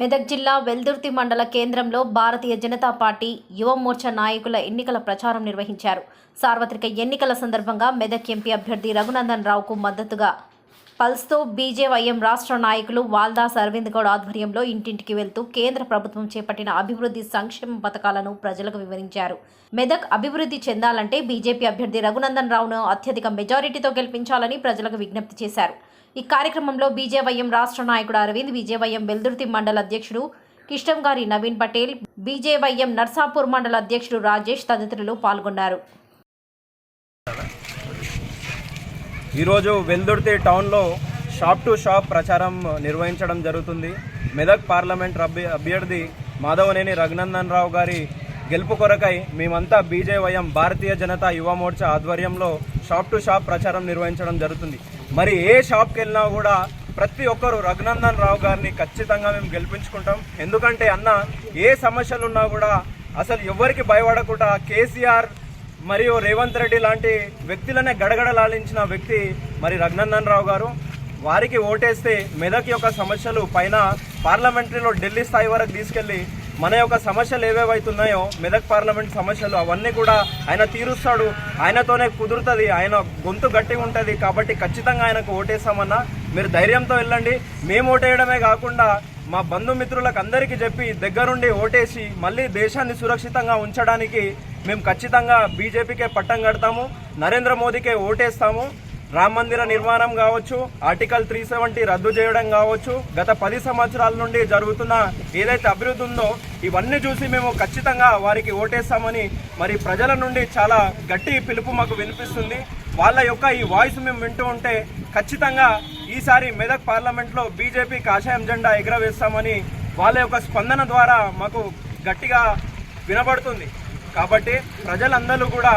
మెదక్ జిల్లా వెల్దుర్తి మండల కేంద్రంలో భారతీయ జనతా పార్టీ యువ మోర్చా నాయకుల ఎన్నికల ప్రచారం నిర్వహించారు. సార్వత్రిక ఎన్నికల సందర్భంగా మెదక్ ఎంపీ అభ్యర్థి రఘునందన్ రావుకు మద్దతుగా పల్స్తో బీజేవైఎం రాష్ట్ర నాయకులు వాల్దాస్ అరవింద్ గౌడ్ ఆధ్వర్యంలో ఇంటింటికి వెళ్తూ కేంద్ర ప్రభుత్వం చేపట్టిన అభివృద్ధి సంక్షేమ పథకాలను ప్రజలకు వివరించారు. మెదక్ అభివృద్ధి చెందాలంటే బీజేపీ అభ్యర్థి రఘునందన్ రావును అత్యధిక మెజారిటీతో గెలిపించాలని ప్రజలకు విజ్ఞప్తి చేశారు. ఈ కార్యక్రమంలో బీజేవైఎం రాష్ట్ర నాయకుడు అరవింద్ బీజేవైఎం వెల్దుర్తి మండల అధ్యక్షుడు కిష్టంగారి నవీన్ పటేల్ బీజేవైఎం నర్సాపూర్ మండల అధ్యక్షుడు రాజేష్ తదితరులు పాల్గొన్నారు. ఈరోజు వెల్దుర్తి టౌన్లో షాప్ టు షాప్ ప్రచారం నిర్వహించడం జరుగుతుంది. మెదక్ పార్లమెంట్ అభ్య అభ్యర్థి మాధవనేని రఘునందన్ రావు గారి గెలుపు కొరకై మేమంతా బీజేవైఎం భారతీయ జనతా యువ మోర్చా ఆధ్వర్యంలో షాప్ టు షాప్ ప్రచారం నిర్వహించడం జరుగుతుంది. మరి ఏ షాప్కి వెళ్ళినా కూడా ప్రతి ఒక్కరు రఘునందన్ రావు గారిని ఖచ్చితంగా మేము గెలిపించుకుంటాం. ఎందుకంటే అన్న ఏ సమస్యలు ఉన్నా కూడా అసలు ఎవరికి భయపడకుండా కేసీఆర్ మరియు రేవంత్ రెడ్డి లాంటి వ్యక్తులనే గడగడలాడించిన వ్యక్తి మరి రఘునందన్ రావు గారు. వారికి ఓటేస్తే మెదక్ యొక్క సమస్యలు పైన పార్లమెంటరీలో ఢిల్లీ స్థాయి వరకు తీసుకెళ్ళి మన యొక్క సమస్యలు ఏవేవైతున్నాయో మెదక్ పార్లమెంట్ సమస్యలు అవన్నీ కూడా ఆయన తీరుస్తాడు. ఆయనతోనే కుదురుతుంది ఆయన గొంతు గట్టిగా ఉంటుంది కాబట్టి ఖచ్చితంగా ఆయనకు ఓటేస్తామన్నా మీరు ధైర్యంతో వెళ్ళండి. మేము ఓటేయడమే కాకుండా మా బంధుమిత్రులకు అందరికీ చెప్పి దగ్గరుండి ఓటేసి మళ్ళీ దేశాన్ని సురక్షితంగా ఉంచడానికి మేము ఖచ్చితంగా బీజేపీకే పట్టం కడతాము నరేంద్ర మోదీకే ఓటేస్తాము. రామ మందిర నిర్మాణం కావచ్చు ఆర్టికల్ త్రీ సెవెంటీ రద్దు చేయడం కావచ్చు గత పది సంవత్సరాల నుండి జరుగుతున్న ఏదైతే అభివృద్ధి ఉందో ఇవన్నీ చూసి మేము ఖచ్చితంగా వారికి ఓటేస్తామని మరి ప్రజల నుండి చాలా గట్టి పిలుపు మాకు వినిపిస్తుంది. వాళ్ళ యొక్క ఈ వాయిస్ మేము వింటూ ఉంటే ఖచ్చితంగా ఈసారి మెదక్ పార్లమెంట్లో బీజేపీ కాషాయం జెండా ఎగురవేస్తామని వాళ్ళ యొక్క స్పందన ద్వారా మాకు గట్టిగా వినబడుతుంది. కాబట్టి ప్రజలందరూ కూడా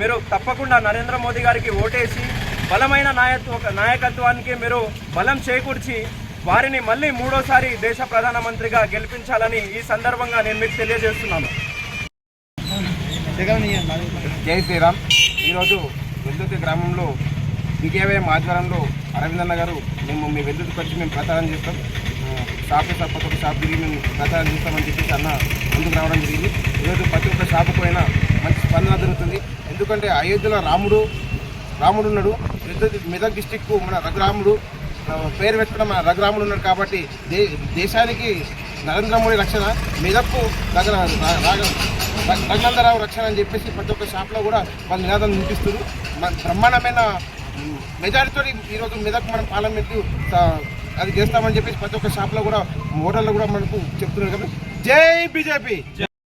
మీరు తప్పకుండా నరేంద్ర మోదీ గారికి ఓటేసి బలమైన నాయత్వ నాయకత్వానికి మీరు బలం చేకూర్చి వారిని మళ్ళీ మూడోసారి దేశ ప్రధానమంత్రిగా గెలిపించాలని ఈ సందర్భంగా నేను మీకు తెలియజేస్తున్నాను. జై శ్రీరామ్. ఈరోజు వెల్దుర్తి గ్రామంలో విజయవయం ఆధ్వర్యంలో అరవిందన్న గారు మేము మీ వెల్దుర్తికి వచ్చి మేము ప్రచారం చేస్తాం. షాపు షాప్ ఒక్కొక్క షాప్ తిరిగి మేము ప్రచారం చేస్తామని చెప్పేసి అన్న ముందుకు రావడం జరిగింది. ఈరోజు ప్రతి ఒక్క షాపు పోయినా మంచి స్పందన దొరుకుతుంది ఎందుకంటే అయోధ్యలో రాముడు రాముడు ఉన్నాడు. మెదక్ డిస్టిక్ మన రఘురాముడు పేరు పెట్టుకున్న మన రఘురాముడు ఉన్నాడు కాబట్టి దే దేశానికి నరేంద్ర మోడీ రక్షణ మెదక్కు దగ్గర రాగ- రఘునందరావు రక్షణ అని చెప్పేసి ప్రతి ఒక్క షాప్లో కూడా వాళ్ళు నినాదం వినిపిస్తారు మన బ్రహ్మాండమైన మెజారిటీతో ఈరోజు మెదక్ మనం పార్లమెంట్ అది చేస్తామని చెప్పేసి ప్రతి ఒక్క షాప్లో కూడా ఓటర్లు కూడా మనకు చెప్తున్నారు కాబట్టి జై బీజేపీ!